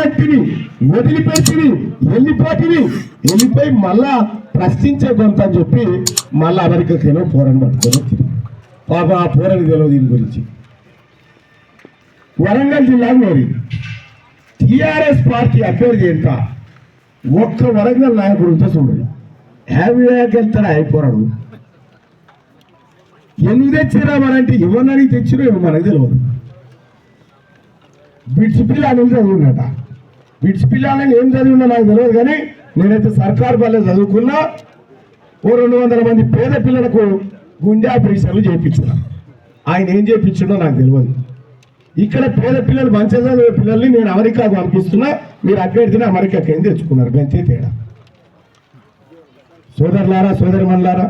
రానట్టివి వదిలిపెట్టివి వెళ్ళిపోతివి వెళ్ళిపోయి మళ్ళా ప్రశ్నించే గొంత అని చెప్పి మళ్ళా అమెరికాకేనో పోరని పట్టుకొని పాప ఆ పోరని తెలియదు దీని గురించి. వరంగల్ జిల్లా మరి టిఆర్ఎస్ పార్టీ అభ్యర్థి ఎంత ఒక్క వరంగల్ నాయకుడు ఉంటే చూడండి. హ్యాపీగా వెళ్తాడు అయిపోరాడు. ఎందుకు తెచ్చిరా మనంటే ఎవరిని తెచ్చిరో మనకు తెలియదు. బిడ్స్ పిల్ల అని చదివినట బిడ్స్ ఏం చదివిందో నాకు తెలియదు కానీ నేనైతే సర్కార్ వల్లే చదువుకున్నా. ఓ రెండు వందల మంది పేద పిల్లలకు గుండె ఆపరేషన్లు చేయించిన. ఆయన ఏం చేయించిండో నాకు తెలియదు. ఇక్కడ పేద పిల్లలు మంచిగా చదివే పిల్లల్ని నేను అమెరికాకు పంపిస్తున్నా. మీరు అభ్యర్థిని అమెరికాకి ఏం తెచ్చుకున్నారు? గంతే తేడా సోదరులారా సోదరిమణులారా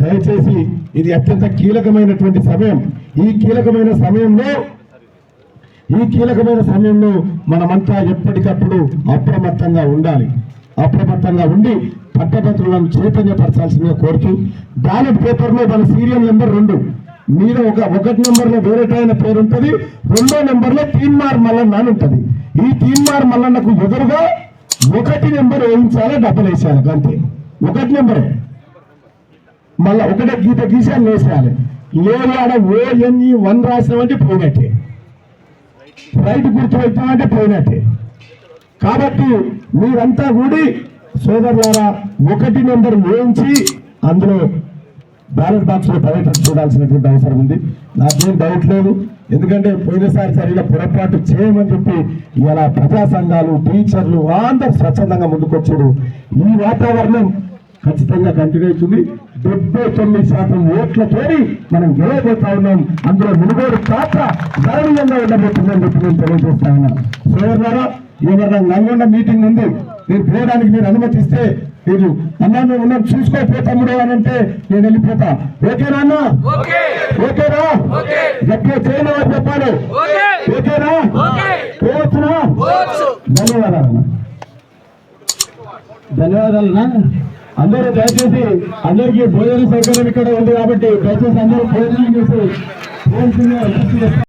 దయచేసి ఇది అత్యంత కీలకమైనటువంటి సమయం. ఈ కీలకమైన సమయంలో ఈ కీలకమైన సమయంలో మనమంతా ఎప్పటికప్పుడు అప్రమత్తంగా ఉండాలి. అప్రమత్తంగా ఉండి పట్టభద్రులను చైతన్యపరచాల్సిందిగా కోరుతూ బ్యాలెట్ పేపర్లో మన సీరియల్ నెంబర్ రెండు. మీద ఒక ఒకటి నెంబర్లో వేరేటైన పేరు ఉంటుంది రెండో నెంబర్లో తీన్మార్ మల్లన్న అని ఉంటుంది. ఈ తీన్మార్ మల్లన్నకు ఎదురుగా ఒకటి నెంబర్ వేయించాలి డబ్బులు వేసేయాలి అంతే. ఒకటి నెంబరే. మళ్ళీ ఒకటే గీత గీసాను వేసేయాలి. లేదు ఆడ ఓఎన్ఈ వన్ రాసినామంటే పోయినట్టే రైతు కూర్చోబెట్టామంటే పోయినట్టే కాబట్టి మీరంతా కూడి సోదరులారా ఒకటి నెంబర్ వేయించి అందులో బ్యాలెట్ బాక్స్లో పర్యటన చూడాల్సినటువంటి అవసరం ఉంది. నాకేం డౌట్ లేదు. ఎందుకంటే పోయినసారి సరిగా పొరపాటు చేయమని చెప్పి ఇలా ప్రజా సంఘాలు టీచర్లు అందరు స్వచ్ఛందంగా ముందుకొచ్చారు. ఈ వాతావరణం ఖచ్చితంగా కంటిన్యూ అవుతుంది. డెబ్బై తొమ్మిది శాతం ఓట్లతోని మనం గెలవబోతా ఉన్నాం. అందులో మునుగోడు పాత్ర గౌరవంగా ఉండబోతుందని చెప్పి నేను తెలియజేస్తా ఉన్నాను సోదరులారా ఎవరైనా నల్గొండ మీటింగ్ ఉంది మీరు పోవడానికి మీరు అనుమతిస్తే మీరు అన్నా మేము ఉన్నాం చూసుకోపో తమ్ముడు అని అంటే నేను వెళ్ళిపోతా. ఓకేనా అన్న ఓకేనా గట్టిగా చేయను అని చెప్పాలి ఓకేనా పోవచ్చునా ధన్యవాదాలు ధన్యవాదాలన్నా అందరూ దయచేసి అందరికీ భోజన సౌకర్యం ఇక్కడ ఉంది కాబట్టి దయచేసి అందరూ భోజనం చేసి.